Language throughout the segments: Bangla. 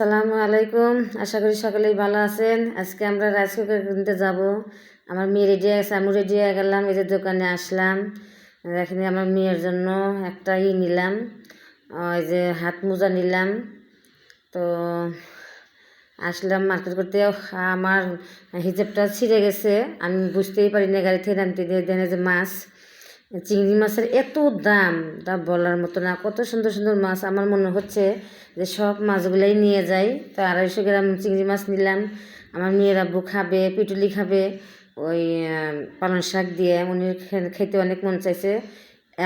আসসালামু আলাইকুম। আশা করি সকলেই ভালো আছেন। আজকে আমরা রাইস কুকার কিনতে যাব। আমার মেয়ে রেডি আছে আমি রেডি হয়ে গেলাম এদের দোকানে আসলাম। এখানে আমার মেয়ের জন্য একটা ই নিলাম ওই যে হাত মোজা নিলাম। তো আসলাম মার্কেট করতে। আমার হিজাবটা ছিঁড়ে গেছে। আমি বুঝতেই পারি না গাড়ি থেকে নামতে। দিয়ে দেনে যে মাছ। চিংড়ি মাছের এত দাম তা বলার মতো না। কত সুন্দর সুন্দর মাছ। আমার মনে হচ্ছে যে সব মাছগুলাই নিয়ে যাই। তো আড়াইশো গ্রাম চিংড়ি মাছ নিলাম। আমার মেয়ের আব্বু খাবে পিটুলি খাবে। ওই আহ, পালং শাক দিয়ে। উনি খেতে অনেক মন চাইছে।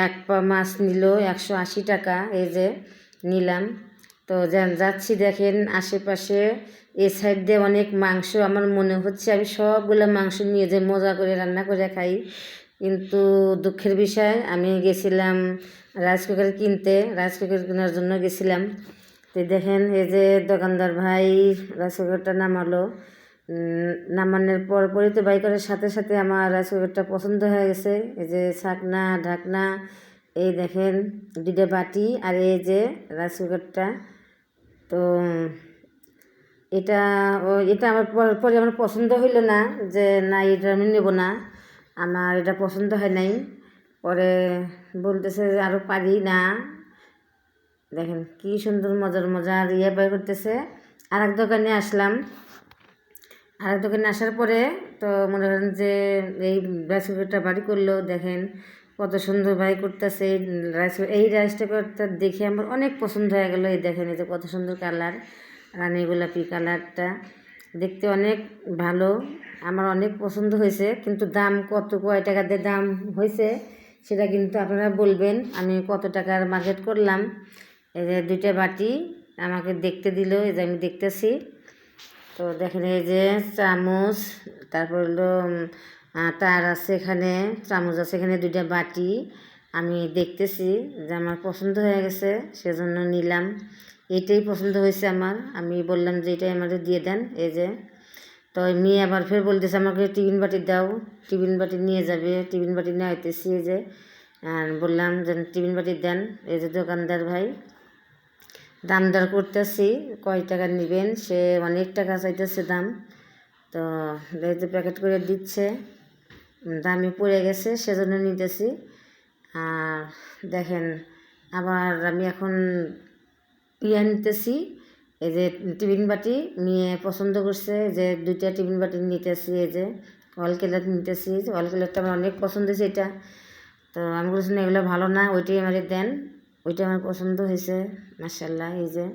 এক পা মাছ নিল একশো আশি টাকা। এই যে নিলাম। তো যাচ্ছি দেখেন আশেপাশে। এ সাইড দিয়ে অনেক মাংস। আমার মনে হচ্ছে আমি সবগুলো মাংস নিয়ে যে মজা করে রান্না করে খাই। কিন্তু দুঃখের বিষয়, আমি গেছিলাম রাইস কুকার কিনতে, রাইস কুকার কেনার জন্য গেছিলাম। তো দেখেন এই যে দোকানদার ভাই রাইস কুকারটা নামালো। নামানোর পর পরই তো বাই করার সাথে সাথে আমার রাইস কুকারটা পছন্দ হয়ে গেছে। এই যে ছাকনা, ঢাকনা, এই দেখেন দুইটা বাটি আর এই যে রাইস কুকারটা। তো এটা এটা আমার পরে আমার পছন্দ হইল না যে, না, এটা আমি নেব না। আমার এটা পছন্দ হয় নাই। পরে বলতেছে যে আরও পারি না। দেখেন কি সুন্দর মজার মজার ইয়ে বের করতেছে। আর এক দোকানে আসলাম। আর এক দোকানে আসার পরে তো মনে করেন যে, এই রাইস কুকারটা বাড়ি করল। দেখেন কত সুন্দর বাড়ি করতেছে। এই রাইস এই রাইস কুকারটা দেখে আমার অনেক পছন্দ হয়ে গেলো। এই দেখেন এই যে কত সুন্দর কালার রানী গোলাপি কালারটা দেখতে অনেক ভালো। আমার অনেক পছন্দ হয়েছে, কিন্তু দাম কত, কয় টাকা দিয়ে দাম হয়েছে, সেটা কিন্তু আপনারা বলবেন। আমি কত টাকার মার্কেট করলাম, এই যে দুইটা বাটি আমাকে দেখতে দিল, এই যে আমি দেখতেছি। তো দেখেন এই যে চামচ, তারপর হলো তার আছে এখানে, চামচ আছে এখানে দুইটা বাটি। আমি দেখতেছি যে আমার পছন্দ হয়ে গেছে, সেজন্য নিলাম। এটাই পছন্দ হয়েছে আমার, আমি বললাম যে এটাই আমাদের দিয়ে দেন, এই যে। তো মেয়ে আবার ফের বলতেছে, আমাকে টিফিন বাটি দাও, টিফিন বাটি নিয়ে যাবে, টিফিন বাটি নিয়ে আইতেছি যে। আর বললাম যে, টিফিন বাটি দেন, এই যে দোকানদার ভাই, দাম দর করতেছি, কয় টাকা নেবেন? সে অনেক টাকা চাইতেছে দাম। তো এই যে প্যাকেট করে দিচ্ছে দামে পড়ে গেছে, সেজন্য নিতেছি। আর দেখেন, আবার আমি এখন ইয়ে নিতেছি। এই যে টিফিন বাটি নিয়ে পছন্দ করছে যে দুইটা টিফিন বাটি নিতেছি, এই যে অল কালার নিতেছি অল কালারটা আমার অনেক পছন্দ হয়েছে এটা। তো আমি বলছি, না, এগুলো ভালো না, ওইটাই আমার দেন। ওইটা আমার পছন্দ হয়েছে মার্শাল্লাহ এই যে।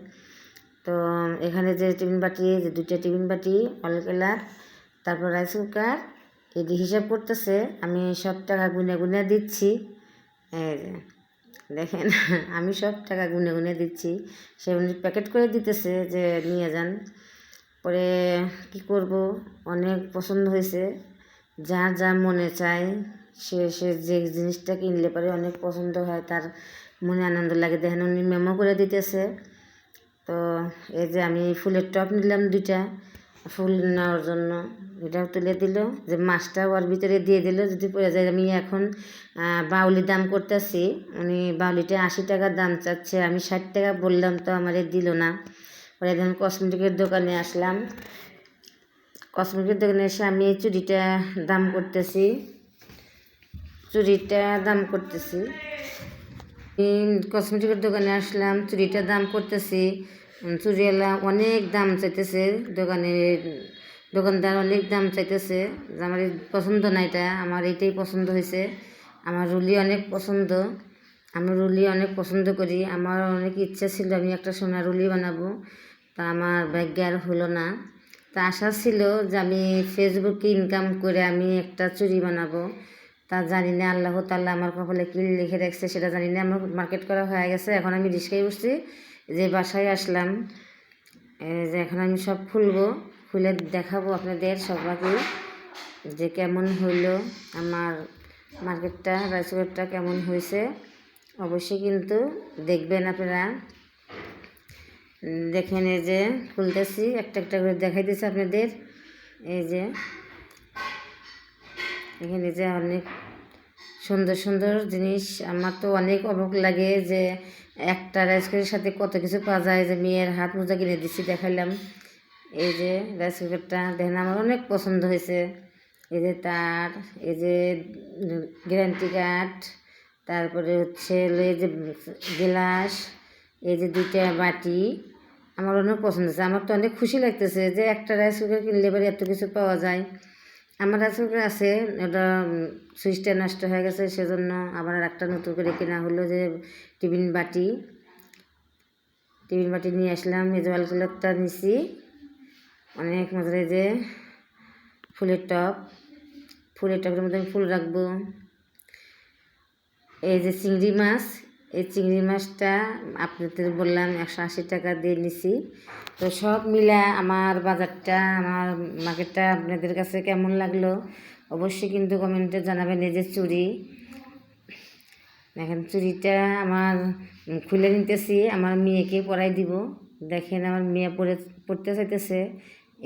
তো এখানে যে টিফিন বাটি যে দুইটা টিফিন বাটি, অল কালার, তারপর রাইস কুকার এটি হিসাব করতেছে, আমি সব টাকা গুনে গুনে দিচ্ছি, এই যে। দেখেন, আমি সব টাকা গুনে গুনে দিচ্ছি। সে উনি প্যাকেট করে দিতেছে যে, নিয়ে যান। পরে কি করব? অনেক পছন্দ হয়েছে। যার যা মনে চায়, সে সে যে জিনিসটা কিনলে পারে অনেক পছন্দ হয়, তার মনে আনন্দ লাগে। দেখেন, উনি মেমো করে দিতেছে। তো এই যে আমি ফুলের টপ নিলাম দুইটা। ফুল নেওয়ার জন্য। এটাও তুলে দিল যে মাছটা ওর ভিতরে দিয়ে দিল যদি পড়ে যায়। আমি এখন বাউলি দাম করতেছি। উনি বাউলিটা আশি টাকা দাম চাচ্ছে। আমি ষাট টাকা বললাম তো আমার দিল না। পরে একদম কসমেটিকের দোকানে আসলাম। কসমেটিকের দোকানে এসে আমি এই চুড়িটা দাম করতেছি। চুড়িটা দাম করতেছি। কসমেটিকের দোকানে আসলাম, চুড়িটার দাম করতেছি। উম, চুড়িওয়ালা অনেক দাম চাইতেছে দোকানে দোকানদার অনেক দাম চাইতেছে। যে আমার পছন্দ না এটা আমার এইটাই পছন্দ হয়েছে আমার রুলি অনেক পছন্দ। আমি রুলি অনেক পছন্দ করি আমার অনেক ইচ্ছা ছিল আমি একটা সোনার রুলি বানাবো। তা আমার ভাগ্যে আর হলো না। তা আশা ছিল যে আমি ফেসবুকে ইনকাম করে আমি একটা চুরি বানাবো। তা জানি না আল্লাহ তাল্লাহ আমার কপালে কী লিখে রাখছে সেটা জানি না। আমার মার্কেট করা হয়ে গেছে এখন আমি রিস্কায় বসছি। যে বাসায় আসলাম যে এখন আমি সব খুলবো, খুলে দেখাবো আপনাদের সবাইকে যে কেমন হইল আমার মার্কেটটা রাইসুগারটা কেমন হয়েছে অবশ্যই কিন্তু দেখবেন আপনারা। দেখেন এই যে খুলতেছি, একটা একটা করে দেখাইতেছি আপনাদের। এই যে এখানে যে অনেক সুন্দর সুন্দর জিনিস, আমার তো অনেক অবাক লাগে যে একটা রাইস কুকারের সাথে কত কিছু পাওয়া যায় যে মেয়ের হাত মোজা কিনে দিচ্ছি দেখাইলাম। এই যে রাইস কুকারটা দেখেন আমার অনেক পছন্দ হয়েছে। এই যে তার, এই যে গ্যারান্টি কার্ড তারপরে হচ্ছে এই যে গ্লাস, এই যে দুইটা বাটি, আমার অনেক পছন্দ হয়েছে। আমার তো অনেক খুশি লাগতেছে যে একটা রাইস কুকার কিনলে এবারে এত কিছু পাওয়া যায়। আমার কুকার আছে, ওটা সুইচটা নষ্ট হয়ে গেছে, সেজন্য আবার একটা নতুন করে কেনা হলো যে টিফিন বাটি। টিফিন বাটি নিয়ে আসলাম এই যে ওয়ালকুলারটা নিছি, অনেক মজার এই যে ফুলের টপ ফুলের টপের মধ্যে আমি ফুল রাখব। এই যে চিংড়ি মাছ এই চিংড়ি মাছটা আপনাদের বললাম একশো আশি টাকা দিয়ে নিছি। তো সব মিলা আমার বাজারটা, আমার মার্কেটটা আপনাদের কাছে কেমন লাগল অবশ্যই কিন্তু কমেন্টে জানাবেন এই যে চুড়ি দেখেন চুড়িটা আমার খুলে নিতেছি, আমার মেয়েকে পরাই দিব। দেখেন আমার মেয়ে পরে পড়তে চাইতেছে।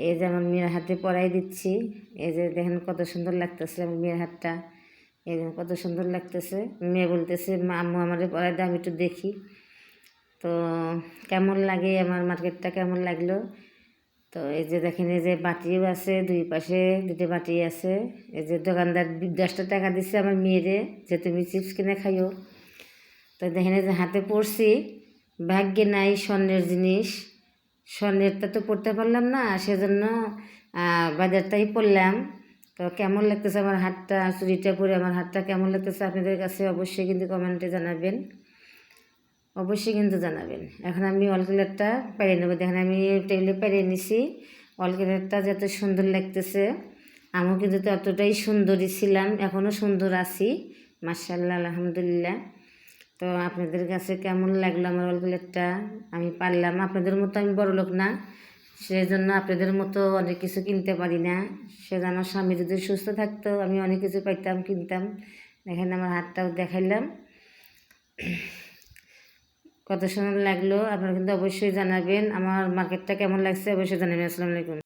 এই যে আমার মেয়ের হাতে পরাই দিচ্ছি। এই যে দেখেন কত সুন্দর লাগতেছে আমার মেয়ের হাতটা। যে কত সুন্দর লাগতেছে। মেয়ে বলতেছে আম্মু আমাদের দাও, আমি একটু দেখি। তো কেমন লাগে আমার মার্কেটটা, কেমন লাগল? তো এই যে দেখেন, এই যে বাটিও আছে, দুই পাশে দুটো বাটি আছে। এই যে দোকানদার দশটা টাকা দিচ্ছে আমার মেয়েরে যে তুমি চিপস কিনে খাইও। তো দেখেন যে হাতে পড়ছি, ভাগ্যে নাই স্বর্ণের জিনিস। স্বর্ণেরটা তো পড়তে পারলাম না, সেজন্য বাজারটাই পড়লাম। তো কেমন লাগতেছে আমার হাতটা? চুরিটা পরে আমার হাতটা কেমন লাগতেছে আপনাদের কাছে অবশ্যই কিন্তু কমেন্টে জানাবেন। অবশ্যই কিন্তু জানাবেন। এখন আমি অল কালারটা পাড়িয়ে নেব। দেখেন আমি টেবিলে পাড়িয়ে নিছি। অল কালারটা যত সুন্দর লাগতেছে, আমিও কিন্তু ততটাই সুন্দরী ছিলাম এখনও সুন্দর আছি। মার্শাল্লাহ আলহামদুলিল্লাহ। তো আপনাদের কাছে কেমন লাগল আমার অল কালারটা আমি পারলাম। আপনাদের মতো আমি বড় লোক না। সেজন্য আপনাদের মতো অনেক কিছু কিনতে পারি না। সেজন্য আমার স্বামী যদি সুস্থ থাকতো, আমি অনেক কিছু পাইতাম, কিনতাম। এখানে আমার হাতটাও দেখাইলাম। কত সুন্দর লাগল, আপনারা কিন্তু অবশ্যই জানাবেন। আমার মার্কেটটা কেমন লাগছে, অবশ্যই জানাবেন। আসসালামু আলাইকুম।